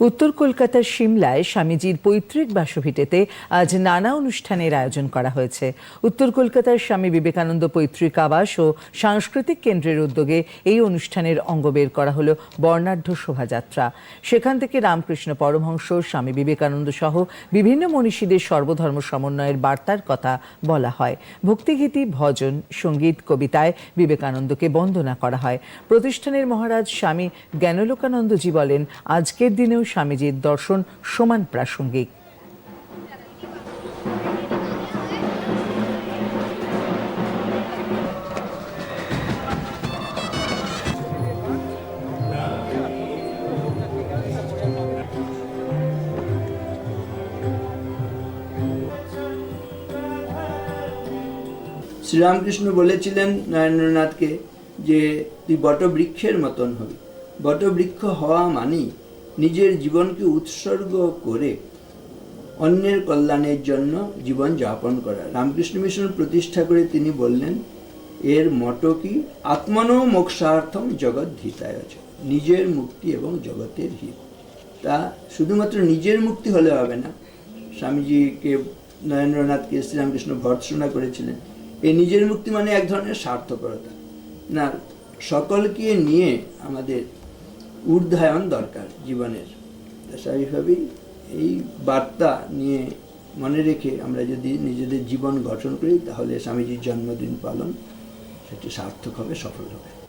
উত্তর কলকাতার সিমলায় স্বামীজির পৈতৃক বাসভিটেতে আজ নানা অনুষ্ঠানের আয়োজন করা হয়েছে। উত্তর কলকাতার স্বামী বিবেকানন্দ পৈতৃক আবাস ও সাংস্কৃতিক কেন্দ্রের উদ্যোগে এই অনুষ্ঠানের অঙ্গ বের করা হলো বর্ণাঢ্য শোভাযাত্রা। সেখান থেকে রামকৃষ্ণ পরমহংস, স্বামী বিবেকানন্দ সহ বিভিন্ন মনীষীদের সর্বধর্ম সমন্বয়ের বার্তার কথা বলা হয়। ভক্তিগীতি, ভজন, সংগীত, কবিতায় বিবেকানন্দকে বন্দনা করা হয়। প্রতিষ্ঠানের মহারাজ স্বামী জ্ঞানলোকানন্দজি বলেন, আজকের দিনেও স্বামীজির দর্শন সমান প্রাসঙ্গিক। শ্রীরামকৃষ্ণ বলেছিলেন নরেন্দ্রনাথকে যে তুই বটবৃক্ষের মতন হবি। বটবৃক্ষ হওয়া মানেই নিজের জীবনকে উৎসর্গ করে অন্যের কল্যাণের জন্য জীবন যাপন করা। রামকৃষ্ণ মিশন প্রতিষ্ঠা করে তিনি বললেন, এর মটো কি? আত্মনো মোক্ষার্থম জগৎ চ। নিজের মুক্তি এবং জগতের হিত। তা শুধুমাত্র নিজের মুক্তি হলে হবে না। স্বামীজিকে নরেন্দ্রনাথকে শ্রীরামকৃষ্ণ ভর্ৎসনা করেছিলেন এই নিজের মুক্তি মানে এক ধরনের স্বার্থপরতা। না, সকলকে নিয়ে আমাদের ঊর্ধ্বায়ন দরকার জীবনের। স্বাভাবিকভাবেই এই বার্তা নিয়ে মনে রেখে আমরা যদি নিজেদের জীবন গঠন করি, তাহলে স্বামীজির জন্মদিন পালন সেটি সার্থক হবে, সফল হবে।